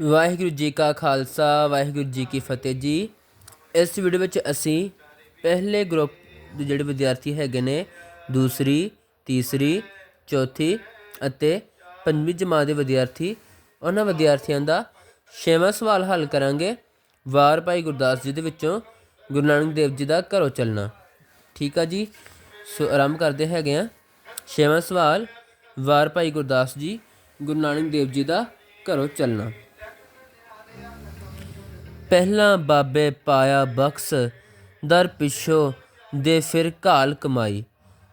ਵਾਹਿਗੁਰੂ ਜੀ ਕਾ ਖਾਲਸਾ, ਵਾਹਿਗੁਰੂ ਜੀ ਕੀ ਫਤਿਹ ਜੀ। ਇਸ ਵੀਡੀਓ ਵਿੱਚ ਅਸੀਂ ਪਹਿਲੇ ਗਰੁੱਪ ਦੇ ਜਿਹੜੇ ਵਿਦਿਆਰਥੀ ਹੈਗੇ ਨੇ, ਦੂਸਰੀ, ਤੀਸਰੀ, ਚੌਥੀ ਅਤੇ ਪੰਜਵੀਂ ਜਮਾਤ ਦੇ ਵਿਦਿਆਰਥੀ, ਉਹਨਾਂ ਵਿਦਿਆਰਥੀਆਂ ਦਾ ਛੇਵਾਂ ਸਵਾਲ ਹੱਲ ਕਰਾਂਗੇ। ਵਾਰ ਭਾਈ ਗੁਰਦਾਸ ਜੀ ਦੇ ਵਿੱਚੋਂ ਗੁਰੂ ਨਾਨਕ ਦੇਵ ਜੀ ਦਾ ਘਰੋਂ ਚੱਲਣਾ। ਠੀਕ ਆ ਜੀ? ਸੋ ਆਰੰਭ ਕਰਦੇ ਹੈਗੇ ਆ। ਛੇਵਾਂ ਸਵਾਲ, ਵਾਰ ਭਾਈ ਗੁਰਦਾਸ ਜੀ, ਗੁਰੂ ਨਾਨਕ ਦੇਵ ਜੀ ਦਾ ਘਰੋਂ ਚੱਲਣਾ। ਪਹਿਲਾਂ ਬਾਬੇ ਪਾਇਆ ਬਖਸ਼, ਦਰ ਪਿਛੋ ਦੇ ਫਿਰ ਘਾਲ ਕਮਾਈ।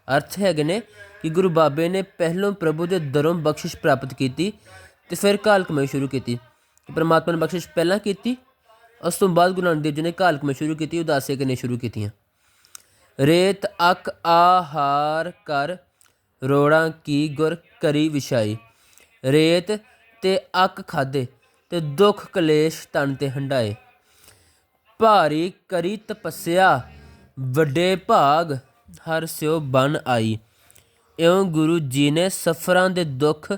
ਅਰਥ ਹੈਗੇ ਨੇ ਕਿ ਗੁਰੂ ਬਾਬੇ ਨੇ ਪਹਿਲੋਂ ਪ੍ਰਭੂ ਦੇ ਦਰੋਂ ਬਖਸ਼ਿਸ਼ ਪ੍ਰਾਪਤ ਕੀਤੀ ਤੇ ਫਿਰ ਘਾਲ ਕਮਾਈ ਸ਼ੁਰੂ ਕੀਤੀ। ਪਰਮਾਤਮਾ ਨੇ ਬਖਸ਼ਿਸ਼ ਪਹਿਲਾਂ ਕੀਤੀ, ਉਸ ਤੋਂ ਬਾਅਦ ਗੁਰੂ ਨਾਨਕ ਦੇਵ ਜੀ ਨੇ ਘਾਲ ਕਮਾਈ ਸ਼ੁਰੂ ਕੀਤੀ ਉਦਾਸੇ ਕਰਨੀਆਂ ਸ਼ੁਰੂ ਕੀਤੀਆਂ। ਰੇਤ ਅਕ ਆਹਾਰ ਕਰ, ਰੋੜਾਂ ਕੀ ਗੁਰ ਕਰੀ ਵਿਛਾਈ। ਰੇਤ ਤੇ ਅਕ ਖਾਦੇ ਤੇ ਦੁੱਖ ਕਲੇਸ਼ ਤਨ ਤੇ ਹੰਡਾਏ। ਭਾਰੀ ਕਰੀ ਤਪੱਸਿਆ, ਵੱਡੇ ਭਾਗ ਹਰ ਸਿਓ ਬਨ ਆਈ। ਇਉਂ ਗੁਰੂ ਜੀ ਨੇ ਸਫਰਾਂ ਦੇ ਦੁੱਖ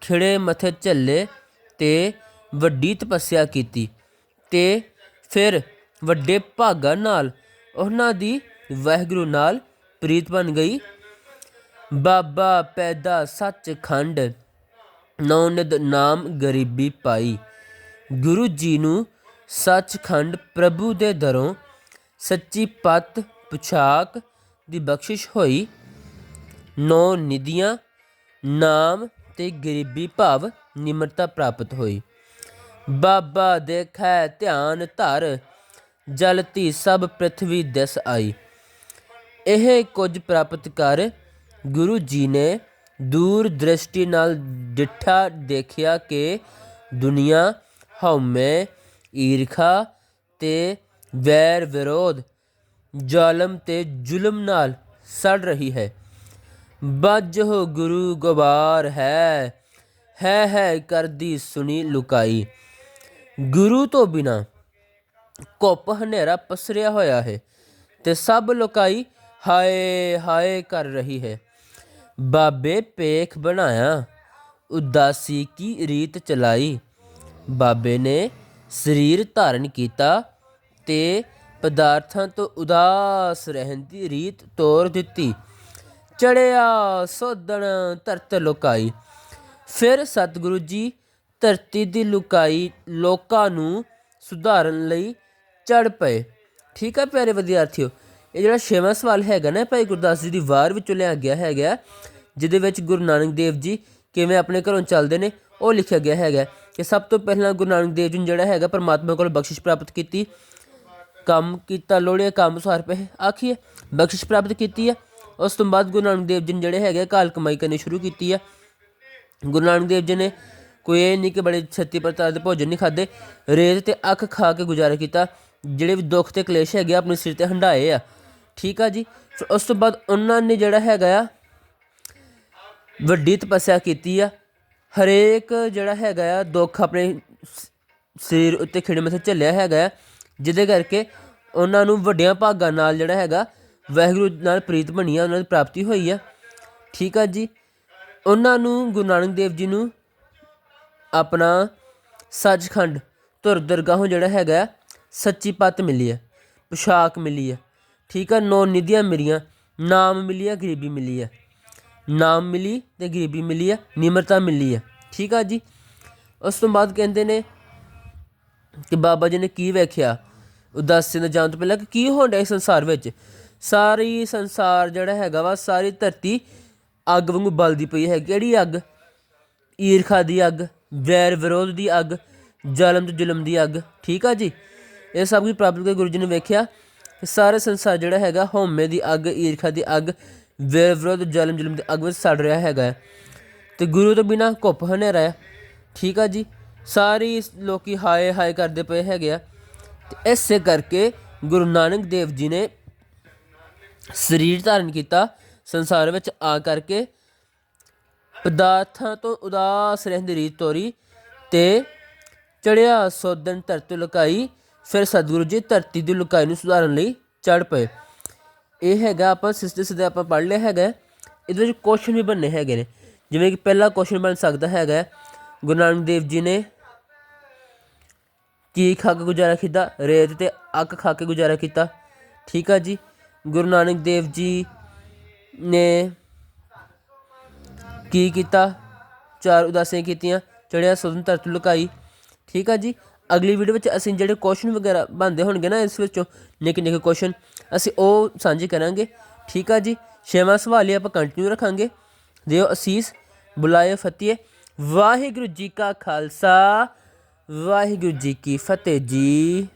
ਖਿੜੇ ਮੱਥੇ ਝੱਲੇ ਤੇ ਵੱਡੀ ਤਪੱਸਿਆ ਕੀਤੀ ਤੇ ਫਿਰ ਵੱਡੇ ਭਾਗਾਂ ਨਾਲ ਉਹਨਾਂ ਦੀ ਵਾਹਿਗੁਰੂ ਨਾਲ ਪ੍ਰੀਤ ਬਣ ਗਈ। ਬਾਬਾ ਪੈਦਾ ਸੱਚਖੰਡ ਨੌਨਦ ਨਾਮ ਗਰੀਬੀ ਪਾਈ। ਗੁਰੂ ਜੀ ਨੂੰ ਸੱਚਖੰਡ ਪ੍ਰਭੂ ਦੇ ਦਰੋਂ ਸੱਚੀ ਪਤ ਪੁਛਾਕ ਦੀ ਬਖਸ਼ਿਸ਼ ਹੋਈ। ਨੌ ਨਿਧੀਆਂ, ਨਾਮ ਤੇ ਗਰੀਬੀ ਭਾਵ ਨਿਮਰਤਾ ਪ੍ਰਾਪਤ ਹੋਈ। ਬਾਬਾ ਦੇਖੈ ਧਿਆਨ ਧਰ ਜਲਤੀ ਸਭ ਪ੍ਰithvi ਦਿਸ ਆਈ। ਇਹ ਕੁਝ ਪ੍ਰਾਪਤ ਕਰ ਗੁਰੂ ਜੀ ਨੇ ਦੂਰ ਦ੍ਰਿਸ਼ਟੀ ਨਾਲ ਡਿੱਠਾ ਦੇਖਿਆ ਕਿ ਦੁਨੀਆ ਹਉਮੈ ਈਰਖਾ ਤੇ ਵੈਰ ਵਿਰੋਧ, ਜ਼ਾਲਮ ਤੇ ਜ਼ੁਲਮ ਨਾਲ ਸੜ ਰਹੀ ਹੈ। ਬੱਜੋ ਗੁਰੂ ਗਵਾਰ ਹੈ ਹੈ ਹੈ ਕਰਦੀ ਸੁਣੀ ਲੁਕਾਈ। ਗੁਰੂ ਤੋਂ ਬਿਨਾ ਕੁੱਪ ਹਨੇਰਾ ਪਸਰਿਆ ਹੋਇਆ ਹੈ ਤੇ ਸਭ ਲੋਕਾਈ ਹਾਏ ਹਾਏ ਕਰ ਰਹੀ ਹੈ। ਬਾਬੇ ਪੇਖ ਬਣਾਇਆ, ਉਦਾਸੀ ਕੀ ਰੀਤ ਚਲਾਈ। ਬਾਬੇ ਨੇ ਸਰੀਰ ਧਾਰਨ ਕੀਤਾ ਤੇ ਪਦਾਰਥਾਂ ਤੋਂ ਉਦਾਸ ਰਹਿਣ ਦੀ ਰੀਤ ਤੋਰ ਦਿੱਤੀ। ਚੜਿਆ ਸੋਧਣ ਧਰਤ ਲੁਕਾਈ। ਫਿਰ ਸਤਿਗੁਰੂ ਜੀ ਧਰਤੀ ਦੀ ਲੁਕਾਈ ਲੋਕਾਂ ਨੂੰ ਸੁਧਾਰਨ ਲਈ ਚੜ ਪਏ। ਠੀਕ ਹੈ ਪਿਆਰੇ ਵਿਦਿਆਰਥੀਓ, ਇਹ ਜਿਹੜਾ ਛੇਵਾਂ ਸਵਾਲ ਹੈਗਾ ਨਾ ਭਾਈ ਗੁਰਦਾਸ ਜੀ ਦੀ ਵਾਰ ਵਿੱਚੋਂ ਲਿਆ ਗਿਆ ਹੈਗਾ, ਜਿਹਦੇ ਵਿੱਚ ਗੁਰੂ ਨਾਨਕ ਦੇਵ ਜੀ ਕਿਵੇਂ ਆਪਣੇ ਘਰੋਂ ਚੱਲਦੇ ਨੇ, ਉਹ ਲਿਖਿਆ ਗਿਆ ਹੈਗਾ। ਕਿ ਸਭ ਤੋਂ ਪਹਿਲਾਂ ਗੁਰੂ ਨਾਨਕ ਦੇਵ ਜੀ ਨੇ ਜਿਹੜਾ ਹੈਗਾ ਪਰਮਾਤਮਾ ਕੋਲ ਬਖਸ਼ਿਸ਼ ਪ੍ਰਾਪਤ ਕੀਤੀ। ਕੰਮ ਕੀਤਾ ਲੋੜਿਆ ਕੰਮ ਸਾਰ ਪਏ ਆਖੀਏ ਬਖਸ਼ਿਸ਼ ਪ੍ਰਾਪਤ ਕੀਤੀ ਹੈ। ਉਸ ਤੋਂ ਬਾਅਦ ਗੁਰੂ ਨਾਨਕ ਦੇਵ ਜੀ ਨੇ ਜਿਹੜੇ ਹੈਗੇ ਕਾਲ ਕਮਾਈ ਕਰਨੀ ਸ਼ੁਰੂ ਕੀਤੀ ਹੈ। ਗੁਰੂ ਨਾਨਕ ਦੇਵ ਜੀ ਨੇ ਕੋਈ ਇਹ ਨਹੀਂ ਕਿ ਬੜੇ ਛੱਤੀ ਪ੍ਰਕਾਰ ਦੇ ਭੋਜਨ ਨਹੀਂ ਖਾਦੇ ਰੇਤ ਤੇ ਅੱਖ ਖਾ ਕੇ ਗੁਜ਼ਾਰਾ ਕੀਤਾ, ਜਿਹੜੇ ਵੀ ਦੁੱਖ ਤੇ ਕਲੇਸ਼ ਹੈਗੇ ਆ, ਆਪਣੇ ਸਿਰ ਤੇ ਹੰਡਾਏ ਆ। ਠੀਕ ਆ ਜੀ? ਫਿਰ ਉਸ ਤੋਂ ਬਾਅਦ ਉਹਨਾਂ ਨੇ ਜਿਹੜਾ ਹੈਗਾ ਆ, ਵੱਡੀ ਤਪੱਸਿਆ ਕੀਤੀ ਆ। ਹਰੇਕ ਜਿਹੜਾ ਹੈਗਾ ਆ, ਦੁੱਖ ਆਪਣੇ ਸ- ਸਰੀਰ ਉੱਤੇ ਖਿੜੇ ਮੱਥੇ ਝੱਲਿਆ ਹੈਗਾ ਆ, ਜਿਹਦੇ ਕਰਕੇ ਉਹਨਾਂ ਨੂੰ ਵੱਡਿਆਂ ਭਾਗਾਂ ਨਾਲ ਜਿਹੜਾ ਹੈਗਾ, ਵਾਹਿਗੁਰੂ ਨਾਲ ਪ੍ਰੀਤ ਬਣੀ ਆ, ਉਹਨਾਂ ਦੀ ਪ੍ਰਾਪਤੀ ਹੋਈ ਆ। ਠੀਕ ਆ ਜੀ? ਉਹਨਾਂ ਨੂੰ ਗੁਰੂ ਨਾਨਕ ਦੇਵ ਜੀ ਨੂੰ ਆਪਣਾ ਸੱਚਖੰਡ ਧੁਰ ਦਰਗਾਹੋਂ ਜਿਹੜਾ ਹੈਗਾ ਸੱਚੀ ਪੱਤ ਮਿਲੀ ਹੈ ਪੁਸ਼ਾਕ ਮਿਲੀ ਆ। ਠੀਕ ਆ, ਨੌ ਨਿਧੀਆਂ ਮਿਲੀਆਂ, ਨਾਮ ਮਿਲੀ ਆ, ਗਰੀਬੀ ਮਿਲੀ ਹੈ ਨਾਮ ਮਿਲੀ ਤੇ ਗਰੀਬੀ ਮਿਲੀ ਹੈ ਨਿਮਰਤਾ ਮਿਲੀ ਹੈ ਠੀਕ ਆ ਜੀ? ਉਸ ਤੋਂ ਬਾਅਦ ਕਹਿੰਦੇ ਨੇ ਕਿ ਬਾਬਾ ਜੀ ਨੇ ਕੀ ਵੇਖਿਆ? ਉਦਾਸੀ ਦਾ ਜਾਣ ਤੋਂ ਪਹਿਲਾਂ ਕਿ ਕੀ ਹੋਣ ਇਸ ਸੰਸਾਰ ਵਿੱਚ? ਸਾਰੀ ਸੰਸਾਰ ਜਿਹੜਾ ਹੈਗਾ ਵਾ, ਸਾਰੀ ਧਰਤੀ ਅੱਗ ਵਾਂਗੂ ਬਲਦੀ ਪਈ ਹੈ ਕਿਹੜੀ ਅੱਗ? ਈਰਖਾ ਦੀ ਅੱਗ, ਵੈਰ ਵਿਰੋਧ ਦੀ ਅੱਗ, ਜਲਮ ਤੇ ਜ਼ੁਲਮ ਦੀ ਅੱਗ। ਠੀਕ ਆ ਜੀ? ਇਹ ਸਭ ਕੁਝ ਪ੍ਰਾਪਤ ਕਰਕੇ ਗੁਰੂ ਜੀ ਨੇ ਵੇਖਿਆ। ਕਿ ਸਾਰੇ ਸੰਸਾਰ ਜਿਹੜਾ ਹੈਗਾ, ਹਉਮੈ ਦੀ ਅੱਗ, ਈਰਖਾ ਦੀ ਅੱਗ ਵੈਰ ਵਿਰੋਧ ਜ਼ਾਲਮ ਜ਼ੁਲਮ ਦੀ ਅੱਗ ਵਿੱਚ ਸੜ ਰਿਹਾ ਹੈਗਾ ਤੇ ਗੁਰੂ ਤੋਂ ਬਿਨਾ ਘੁੱਪ ਹਨੇਰਾ ਹੈ। ਠੀਕ ਆ ਜੀ? ਸਾਰੀ ਲੋਕੀ ਹਾਏ ਹਾਏ ਕਰਦੇ ਪਏ ਹੈਗੇ ਆ। ਤੇ ਇਸੇ ਕਰਕੇ ਗੁਰੂ ਨਾਨਕ ਦੇਵ ਜੀ ਨੇ ਸਰੀਰ ਧਾਰਨ ਕੀਤਾ, ਸੰਸਾਰ ਵਿੱਚ ਆ ਕਰਕੇ ਪਦਾਰਥਾਂ ਤੋਂ ਉਦਾਸ ਰਹਿੰਦੀ ਰੀਤ ਤੋਰੀ ਤੇ ਚੜਿਆ ਸੋਦਨ ਧਰਤੀ ਲੁਕਾਈ, ਫਿਰ ਸਤਿਗੁਰੂ ਜੀ ਧਰਤੀ ਦੀ ਲੁਕਾਈ ਨੂੰ ਸੁਧਾਰਨ ਲਈ ਚੜ ਪਏ। ਇਹ ਹੈਗਾ ਆਪਾਂ ਸਿੱਧੇ ਸਿੱਧੇ ਆਪਾਂ ਪੜ੍ਹ ਲਿਆ ਹੈਗਾ। ਇਹਦੇ ਵਿੱਚ ਕੁਐਸਚਨ ਵੀ ਬਣਨੇ ਹੈਗੇ ਨੇ। ਜਿਵੇਂ ਕਿ ਪਹਿਲਾ ਕੁਐਸਚਨ ਬਣ ਸਕਦਾ ਹੈਗਾ। ਗੁਰੂ ਨਾਨਕ ਦੇਵ ਜੀ ਨੇ ਕੀ ਖਾ ਕੇ ਗੁਜ਼ਾਰਾ ਕੀਤਾ? ਰੇਤ ਤੇ ਅੱਕ ਖਾ ਕੇ ਗੁਜ਼ਾਰਾ ਕੀਤਾ। ਠੀਕ ਆ ਜੀ। ਗੁਰੂ ਨਾਨਕ ਦੇਵ ਜੀ ਨੇ ਕੀ ਕੀਤਾ? ਚਾਰ ਉਦਾਸੀਆਂ ਕੀਤੀਆਂ। ਚੜਿਆ ਸੁਤੰਤਰ ਤੋਂ ਲੁਕਾਈ। ਠੀਕ ਆ ਜੀ। ਅਗਲੀ ਵੀਡੀਓ ਵਿੱਚ ਅਸੀਂ ਜਿਹੜੇ ਕੁਐਸਚਨ ਵਗੈਰਾ ਬਣਦੇ ਹੋਣਗੇ ਨਾ ਇਸ ਵਿੱਚੋਂ ਨਿੱਕੇ ਨਿੱਕੇ ਕੁਐਸਚਨ ਅਸੀਂ ਉਹ ਸਾਂਝੀ ਕਰਾਂਗੇ। ਠੀਕ ਆ ਜੀ? ਛੇਵਾਂ ਸਵਾਲ ਹੀ ਆਪਾਂ ਕੰਟੀਨਿਊ ਰੱਖਾਂਗੇ। ਦਿਓ ਅਸੀਸ ਬੁਲਾਏ ਫਤਿਹ। ਵਾਹਿਗੁਰੂ ਜੀ ਕਾ ਖਾਲਸਾ, ਵਾਹਿਗੁਰੂ ਜੀ ਕੀ ਫਤਿਹ ਜੀ।